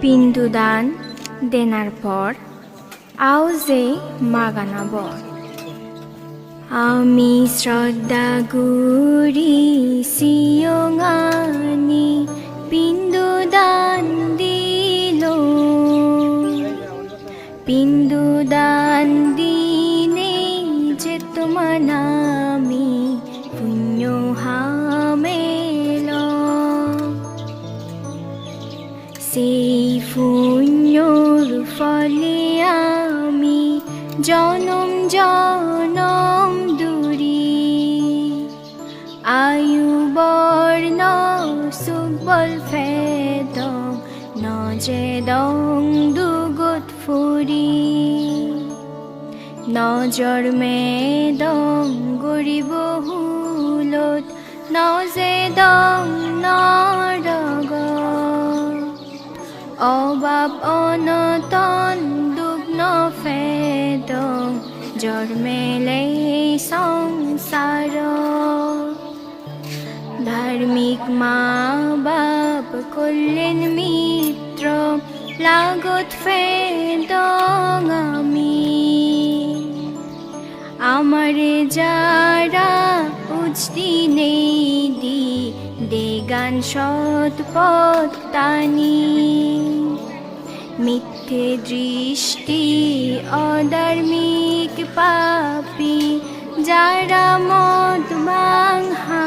পিণ্ডদান দেনার পর আউজে মাগানা বর। আমি শ্রদ্ধা গুড়ি সিয়ঙানি পিণ্ডদান দিল। পিণ্ডদান পুণ্যর ফলে আমি জনম জনম দূরি। আয়ু, বর্ণ সুবল ফেদং নজে, দং, দুগুত, ফুরি। নজর, মেদং গরিব হুলত নজে অবাব অনতন দুগ্ন ফেদ জন্মেলে সংসার। ধার্মিক মা বাপ করলেন মিত্র লাগত ফেদ আমারে যারা উচতি নেই দি দেগান সৎ পথ মিথ্যে দৃষ্টি, অধার্মিক পাপি, যারা মত বাংহা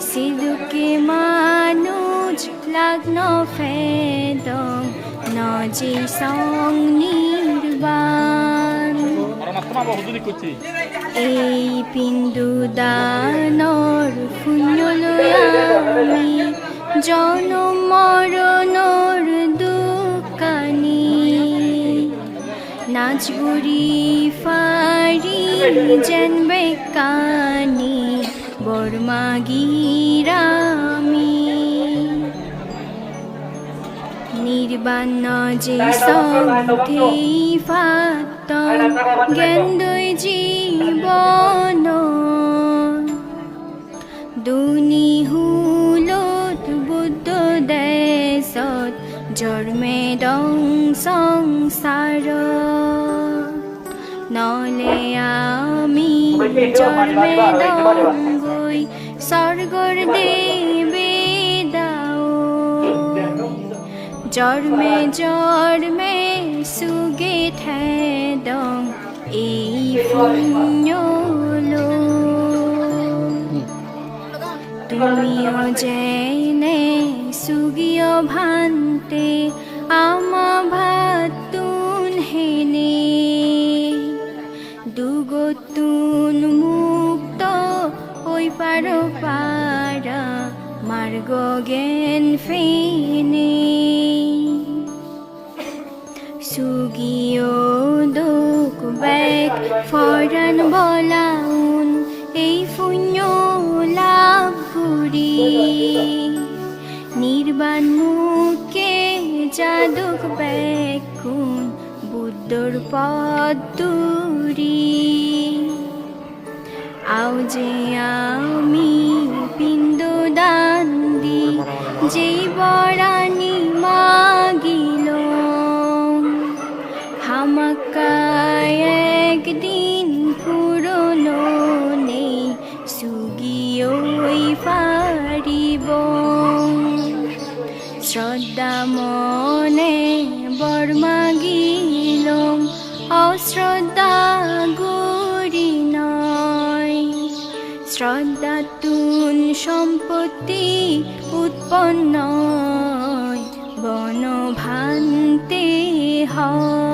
সিধুকে মানুষ লগ্ন ফেদং নজি সং নির্বাণ পরমাত্মা বহুদিন করছি এই দানৰ পুণ্যলৈ আমি জনম মৰণৰ দোকানী। নাচগুৰি ফাৰি যেন বেকানি বৰমাগিৰামি নির্বাণ যে সন্ধি ফাতন জ্ঞানদৈ জীবন। দুনি হুলত বুদ্ধ দেশত জন্মে দং সংসার নলে আমি জন্মে দং গৈ স্বর্গর দেবে জন্মে জন্মে সুগে ঠেদং এই পুণ্যলো তুমিও জেনে সুগিয় ভান্তে, আমা ভাতুন হেনে। দুগতুন মুক্ত ওই পারো পারা, মার্গ জ্ঞান ফেনে। দুক বেগ ফরান বলাউন, এই পুণ্য লাভ করি। নির্বাণ মুখে যাদুক বেকুন বুদ্ধর পদুরি আও যে আমি পিণ্ড দান দি যেই শ্রদ্ধা মনে বর্মাগিল অশ্রদ্ধা গরি নয়। শ্রদ্ধা তুন সম্পত্তি উৎপন্ন বন ভান্তে হয়।